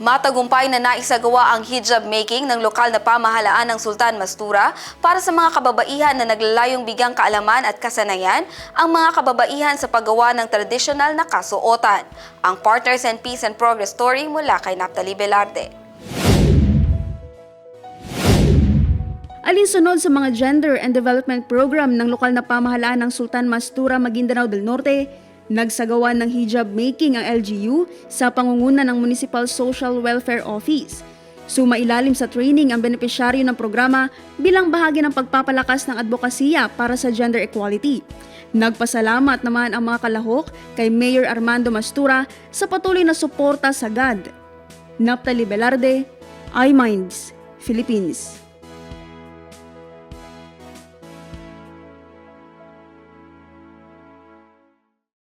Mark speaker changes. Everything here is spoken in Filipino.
Speaker 1: Matagumpay na naisagawa ang hijab making ng lokal na pamahalaan ng Sultan Mastura para sa mga kababaihan na naglalayong bigang kaalaman at kasanayan ang mga kababaihan sa paggawa ng tradisyonal na kasuotan. Ang Partners and Peace and Progress story mula kay Naptali Velarde.
Speaker 2: Alinsunod sa mga gender and development program ng lokal na pamahalaan ng Sultan Mastura Maguindanao del Norte, nagsagawa ng hijab making ang LGU sa pangunguna ng Municipal Social Welfare Office. Sumailalim sa training ang benepisyaryo ng programa bilang bahagi ng pagpapalakas ng advokasya para sa gender equality. Nagpasalamat naman ang mga kalahok kay Mayor Armando Mastura sa patuloy na suporta sa GAD. Naptali Velarde, iMinds, Philippines.